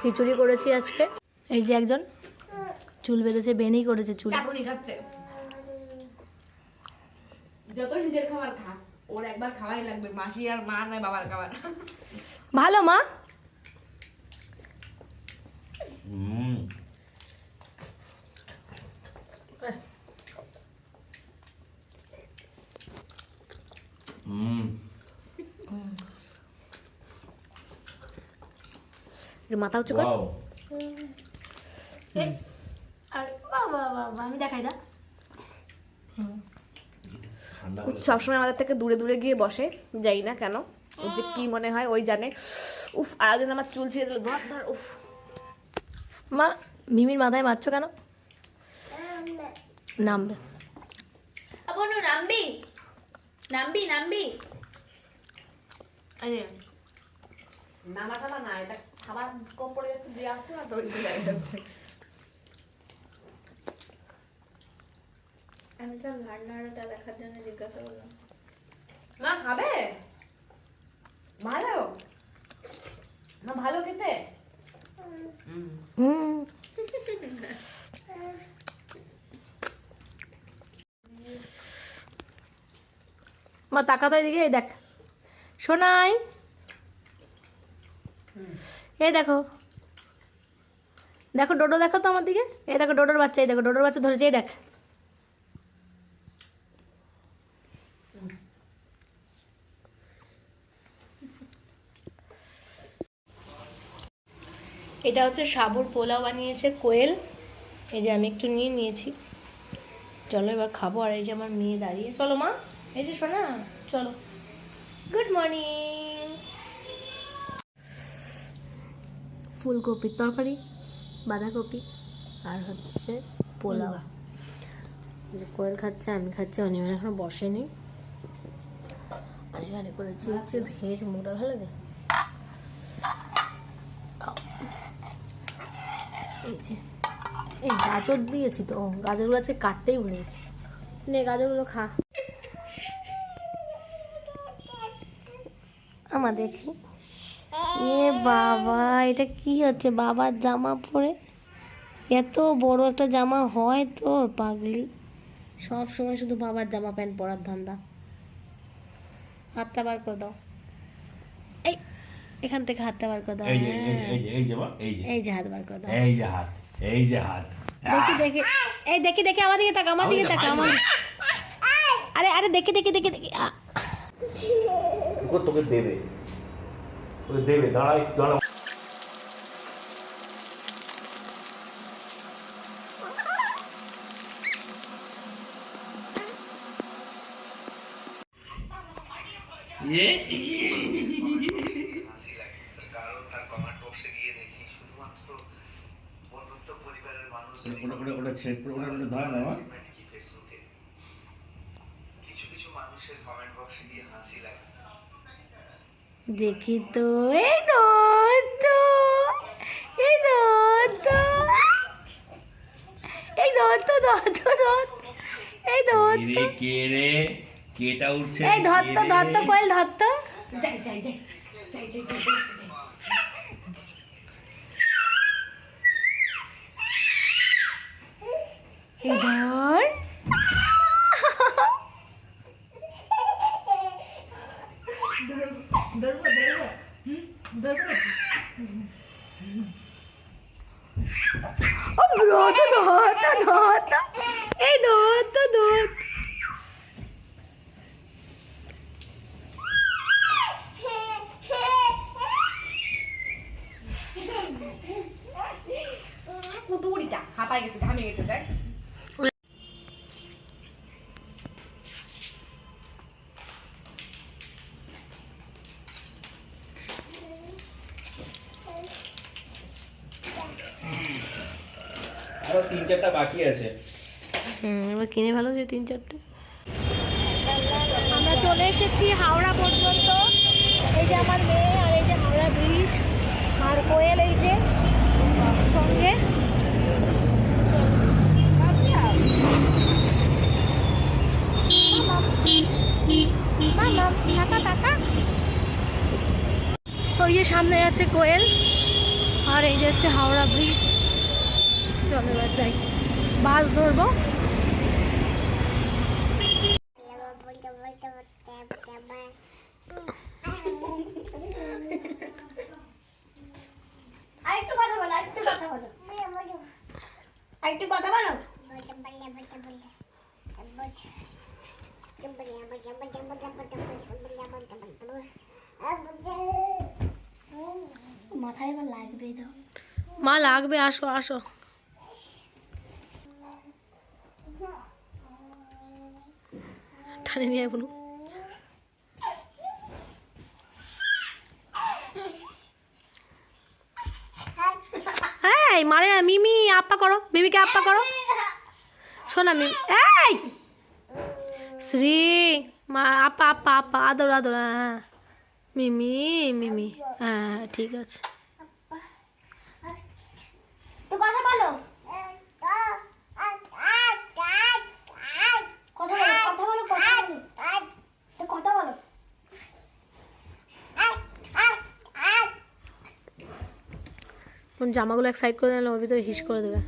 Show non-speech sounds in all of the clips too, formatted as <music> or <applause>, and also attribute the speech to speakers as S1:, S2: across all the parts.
S1: খিচুড়ি করেছি আজকে? এই যে একজন চুল বেঁধেছে বেনি করেছে চুল।
S2: যত নিজের খাবার খা ওর একবার খাওয়াই লাগবে মাসি আর মা নয় বাবার খাবার।
S1: ভালো মা? মাথা উঁচু কর। আমি দেখাই দা
S2: সবসময় আমাদের থেকে দূরে দূরে গিয়ে বসে যাই না কেন। যে কি মনে হয় ওই জানে। উফ আর আমার চুল ছিঁড়ে দিল ধর ধর উফ।
S1: মা মিমির মাথায় মারছো কেন? নামবে।
S3: বনু নামবি? নামবি নামবি?
S2: আরে নামা টামা না এটা খাবার কম পড়ে যাচ্ছে দিয়ে আসছে না যাচ্ছে।
S3: আমি তো ঘাড় নাড়াটা দেখার জন্য জিজ্ঞাসা করলাম।
S2: মা খাবে? ভালো। না ভালো খেতে? হুম।
S1: হুম মা তাকা তো এদিকে দেখ। শোনাই এই দেখো। দেখো ডোডো দেখো তো আমার দিকে এই দেখো ডোডোর বাচ্চা, এই দেখো ডোডোর বাচ্চা ধরেছে, এই দেখ। এটা হচ্ছে সাবুর পোলাও বানিয়েছে কোয়েল। এই যে আমি একটু নিয়ে নিয়েছি। চলো এবার খাব, আর এই যে আমার মেয়ে দাঁড়িয়ে। চলো মা, এই যে শোনা চলো। গুড মর্নিং ফুলকপির তরকারি বাঁধাকপি আর হচ্ছে পোলাও। যে কোয়েল খাচ্ছে আমি খাচ্ছি অনিমের এখনও বসেনি। আর এখানে করেছি হচ্ছে ভেজ মোটা ভালো লাগে? এই যে এই গাজর দিয়েছি তো গাজরগুলো আজকে কাটতেই ভুলে গেছি নে গাজরগুলো খা। আমা দেখি। এ বাবা এটা কি হচ্ছে? বাবার জামা পরে? এত বড় একটা জামা হয় তো পাগলি। সব সময় শুধু বাবার জামা প্যান্ট পরার ধান্দা। হাতটা বার করে দাও। এই এখান থেকে হাতটা বার করে দাও।
S4: এই যে এই যে
S1: হ্যাঁ।
S4: এই যে এই এই যে।
S1: এই যে হাত বার করে দাও।
S4: এই যে হাত এই যে হাত।
S1: দেখি দেখি। এই দেখি দেখি আমার দিকে তাকা আমার দিকে তাকা আমার। আরে আরে দেখি দেখি দেখি দেখি।
S4: তোকে দেবে। তোকে দেবে দাঁড়াই দাঁড়া
S5: হাসি লাগে তার কারণ তার কমেন্ট বক্সে গিয়ে দেখি শুধুমাত্র বন্ধুত্ব পরিবারের মানুষ
S4: ওটা ওটা ওটা ছেড়ে ওটা ওটা ধরে না
S1: দেখি তো এই তো এই তো এই তো এই তো এই
S4: কে রে কে রে কেটা উঠছে
S1: এই
S4: রে?
S1: ধরতো কোয়েল ধরতো
S2: যাই যাই যাই যাই যাই যাই যাই।
S1: এই ধর।
S2: 내려가
S1: 내려가 응? 내려가 어
S2: 넣었다 넣었다
S4: 넣었다 에
S1: 넣었다 넣었다 꼬돌이자 가봐야겠어 가면 있겠는데 তিন চারটে। আমরা চলে এসেছি হাওড়া পর্যন্ত। এই যে আমার মেয়ে আর এই যে হাওড়া ব্রিজ আর কোয়েল এই যে সঙ্গে। ওই যে সামনে আছে কোয়েল, আর এই যে হচ্ছে হাওড়া ব্রিজ চলো যাই। বাস ধরবো
S6: আরেকটু কথা বলো আরেকটু কথা বলো আরেকটু কথা বলো। মাথায় এবার লাগবে দাও
S1: মা লাগবে আসো আসো। টানে নিয়ে আয় বলু এই, মারে না, মিমি, আপ্পা করো, মিমিকে আপ্পা করো। শোনা মিমি এই! শ্রী, মা আপা আপা আপা আদর আদর হ্যাঁ মিমি মিমি হ্যাঁ ঠিক আছে
S6: তো কথা বলো কথা বলো কথা বলো কথা বলো তো কথা বলো
S1: ওর জামাগুলো এক সাইড করে দিলে ওর ভিতরে হিস করে দেবে।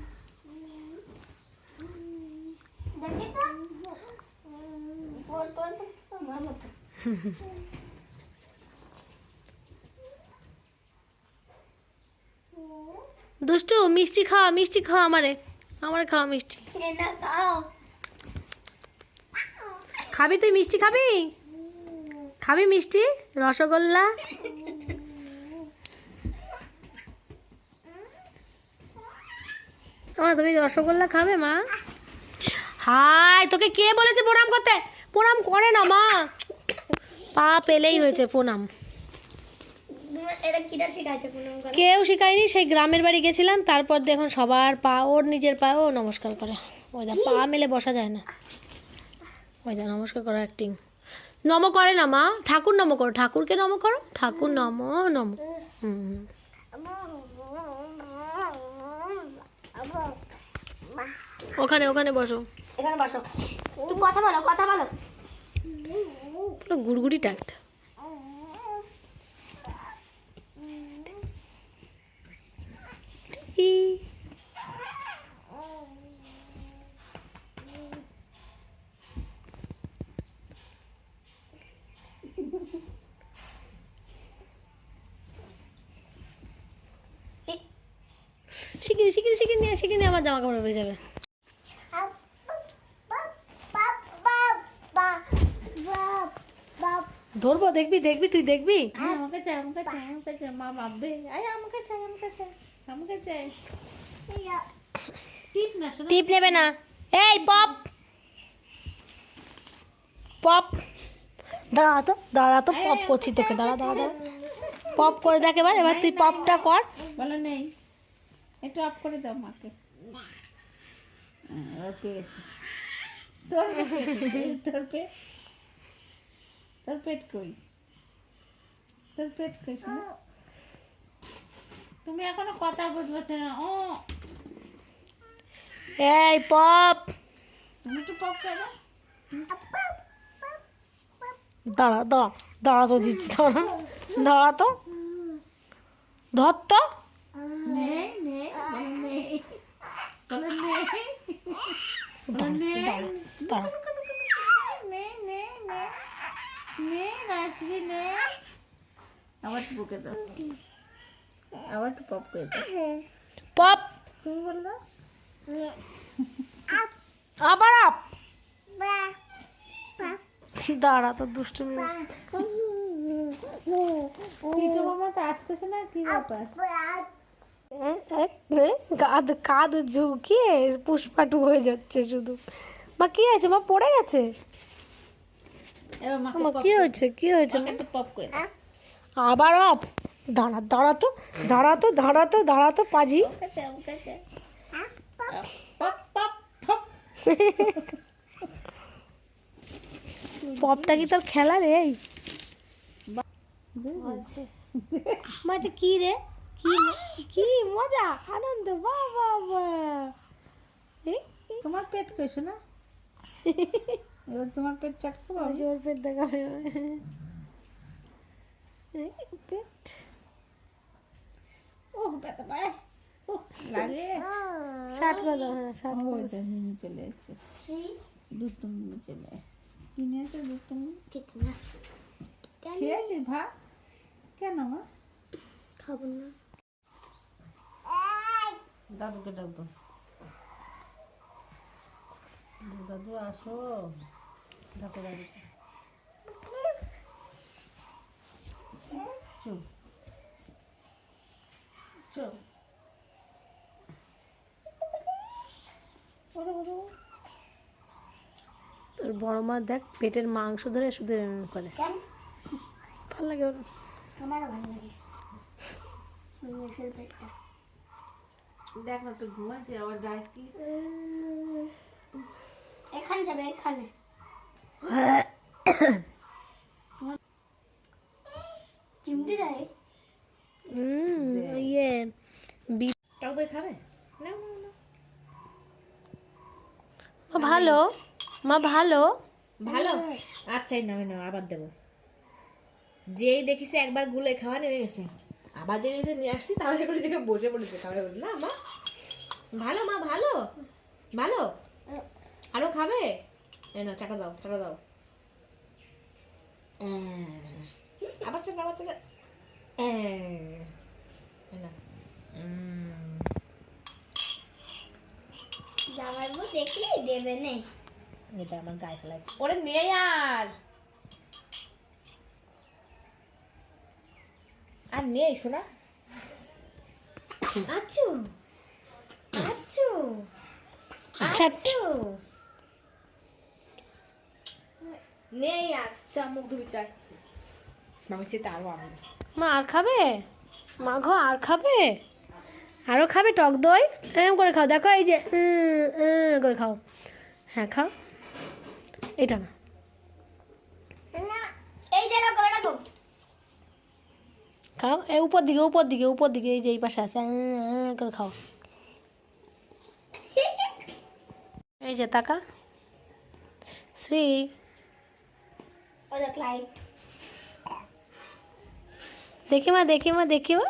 S1: দুষ্টু, মিষ্টি খাওয়া মিষ্টি খাওয়া আমারে। আমারে খাওয়া মিষ্টি। খাবি তুই মিষ্টি খাবি? খাবি মিষ্টি? রসগোল্লা? মা তুমি রসগোল্লা খাবে মা? হাই তোকে কে বলেছে প্রণাম করতে? প্রণাম করে না মা। পা পেলেই হয়েছে প্রণাম।
S6: এটা কিটা শিখাইছে কোনো
S1: কেউ শিখায়নি সেই গ্রামের বাড়ি গেছিলাম তারপর দেখুন সবার পা ওর নিজের পা ও নমস্কার করে। ওই দা পা মেলে বসা যায় না। ওই দা নমস্কার করো অ্যাক্টিং নম করে না মা। ঠাকুর নম করো ঠাকুরকে নম করো ঠাকুর নম নম। হুম হুম। ওখানে ওখানে বসো।
S6: এখানে বসো। কথা বলো কথা বলো।
S1: পুরো গুড়গুড়ি টাকটা। শিখিনি আমার জামা কাপড় হয়ে যাবে। ধরবো দেখবি দেখবি তুই দেখবি?
S5: আমাকে চাই আমাকে চাই আমাকে চাই মা ভাববে। আয় আমাকে চাই আমাকে চাই আমাকে চাই। ঠিক না
S1: টিপ নেবে না। এই পপ! পপ! দাঁড়া তো দাঁড়া তো পপ করছি তোকে দাঁড়া দাঁড়া দাঁড়া। পপ করে দেখ এবার এবার তুই পপটা কর।
S5: বলো নেই। একটু অফ করে দাও মাকে। হ্যাঁ, পেয়েছি তোর তোর পেট? তোর পেট কই? তোর পেট কই তুমি এখনও কথা বুঝতে না ও।
S1: এই পপ।
S5: তুমি একটু পপ দাও
S1: দাঁড়া দাঁড়া দাঁড়া তো দিচ্ছি দাঁড়া। দাঁড়া তো। ধর তো।
S5: নেই নেই নেই নেই নেই নার্সারি নে আবার বুকে দাও আবার পপ করে দাও
S1: পপ
S5: তুমি বলল
S1: আবার আপ দাঁড়া তো দুষ্টুমি।
S5: টিটু মামা তো আসতেছে না কি ব্যাপার
S1: কাঁধ কাঁধ ঝুঁকিয়ে পুষ্পাটু হয়ে যাচ্ছে শুধু। মা কি হয়েছে মা পড়ে গেছে? মা কি হয়েছে? কি হয়েছে আবার আপ। দাঁড়া দাঁড়া তো দাঁড়া তো দাঁড়া তো দাঁড়া তো পাজি। পপটা কি তোর খেলা রে? এই মা কি রে? কি কি মজা আনন্দ বাহ বাহ বাহ।
S5: তোমার পেট কইছো না? <laughs> এবার তোমার পেট চাটকো
S1: ওর পেট দেখা পেট।
S5: ও ব্যথা পাই লাগে।
S1: ষাট হ্যাঁ ষাট
S5: চলে এসছে। দুটো চলে। এসছে কি নিয়েছে দুটো
S6: কিতনা
S5: খেয়েছিস ভাত? কেন মা?
S6: খাব না।
S1: দাদুকে ডাকবো? দাদু আসো। ডাকো দাদুকে। চুপ চুপ তোর বড় মা দেখ পেটের মাংস ধরে শুধু করে। ভালো লাগে ওর।
S6: আমারও ভালো লাগে।
S1: দেখ না তুই ঘুমাচ্ছি আবার ডাক কি?
S6: এখানে যাবে এখানে। চিমটি দেয়?
S1: হুম ইয়ে বি টক খাবে? না মা ভালো? মা ভালো?
S2: ভালো? আচ্ছা এই নামে নাও আবার দেবো। যেই দেখিস একবার গুলে খাওয়া নেমে গেছে। আবার যে এসে নিয়ে আসছি তাহলে করে দেখে বসে পড়েছে। খাবে বলে না মা ভালো মা ভালো ভালো। আরও খাবে? এই না চাকা দাও চাকা দাও। আবার চাকা আবার চাকা
S6: দেখলি? দেবে নে।
S2: এটা আমার গায়ে ফেলাই ওরে নিয়ে আর! আর নেই শোনা আচ্ছু। আচ্ছু। আচ্ছু। নেই আর চা মুখ ধুবি চাই চেতে আরও আমি
S1: মা আর খাবে? মা ঘো আর খাবে? আরও খাবে টক দই? এরকম করে খাও। দেখো এই যে করে খাও। হ্যাঁ খাও। এটা না
S6: এই যে রাখো রাখো
S1: খাও? এই উপর দিকে উপর দিকে উপর দিকে এই যে এই পাশে আছে। করে খাও। এই যে তাকা। শ্রী দেখি মা দেখি মা দেখি মা